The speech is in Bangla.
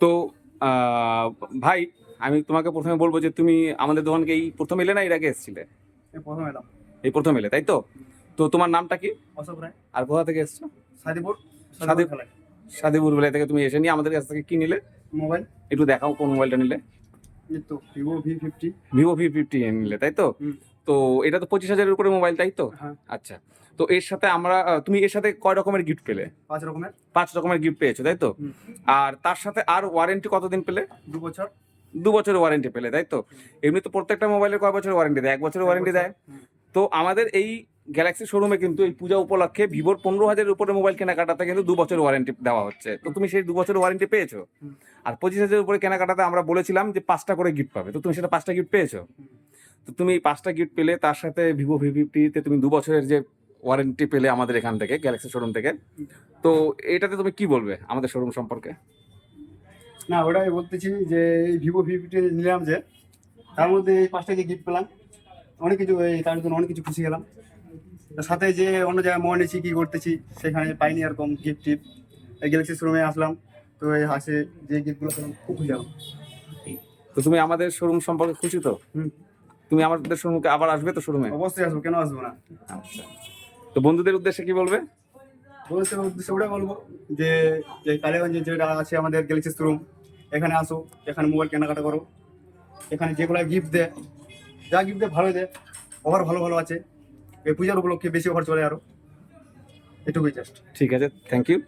তো ভাই আমি তোমাকে প্রথমে বলব যে তুমি আমাদের দোকানকে এই প্রথম এলে না এর আগে এসেছিলে? এই প্রথম এলাম। এই প্রথম এলে তাই তো? তো তোমার নামটা কি? অশোক রায়। আর কোথা থেকে এসছো? সাদিপুর। সাদিপুর সাদিপুর বেলা থেকে তুমি এসে নিয়ে আমাদের কাছ থেকে কি নিলে? মোবাইল। একটু দেখাও কোন মোবাইলটা নিলে। তো Vivo V fifty Vivo V fifty নিলে তাই তো? তো এটা তো পঁচিশ হাজারের উপরে মোবাইল তাই তো? হ্যাঁ। আচ্ছা। তো এর সাথে আমরা তুমি এর সাথে কয় রকমের গিফট পেলে? পাঁচ রকমের। পাঁচ রকমের গিফট পেয়েছ তাই তো? আর তার সাথে আর ওয়ারেন্টি কতদিন পেলে? দু বছর। দু বছরের ওয়ারেন্টি পেলে তাই তো? এমনি তো প্রত্যেকটা মোবাইলের কয় বছরের ওয়ারেন্টি দেয়? এক বছরের ওয়ারেন্টি দেয়। তো আমাদের এই গ্যালাক্সি শোরুমে কিন্তু এই পূজা উপলক্ষে ভিভোর পনেরো হাজারের উপরে মোবাইল কেনাকাটাতে কিন্তু দু বছরের ওয়ারেন্টি দেওয়া হচ্ছে। তো তুমি সেই দু বছরের ওয়ারেন্টি পেয়েছ? আর পঁচিশ হাজারের উপরে কেনাকাটাতে আমরা বলেছিলাম যে পাঁচটা করে গিফট পাবে। তো তুমি সেটা পাঁচটা গিফট পেয়েছ? তো তুমি এই পাঁচটা গিফট পেলে তার সাথে ভিভো ভি ফিফটিতে তুমি দু বছরের যে ওয়ারেন্টি পেলে আমাদের এখান থেকে গ্যালাক্সি শোরুম থেকে। তো এটাতে তুমি কি বলবে আমাদের শোরুম সম্পর্কে? না ওটাই বলতেছি যে এই ভিভো ভি ফিফটি নিলাম যে তার মধ্যে এই পাঁচটা যে গিফট পেলাম। অনেক কিছু তার জন্য অনেক কিছু খুশি গেলাম সাথে যে অন্য জায়গায় মনে নিয়েছি কি করতেছি সেখানে পাইনি এরকম গিফট টিপ এই গ্যালাক্সি শোরুমে আসলাম তো এই হাসে যে গিফটগুলো পেলাম খুব খুশি হলাম। তো তুমি আমাদের শোরুম সম্পর্কে খুশি তো? তুমি আমাদের শোরুমকে আবার আসবে তো শোরুমে অবশ্যই আসব কেন আসব না? আচ্ছা। তো বন্ধুদের উদ্দেশ্যে কি বলবে? বন্ধুদের উদ্দেশ্যে ওটাই বলব যে যে কালীগঞ্জে যেটা আছে আমাদের গ্যালাক্সি শোরুম এখানে আসো এখানে মোবাইল কেনাকাটা করো। এখানে যেগুলো গিফট দেয় যা গিফট দেয় ভালো দেয় ওভার ভালো ভালো আছে। এই পূজার উপলক্ষে বেশি অফার চলে আরও। এটুকুই জাস্ট ঠিক আছে থ্যাংক ইউ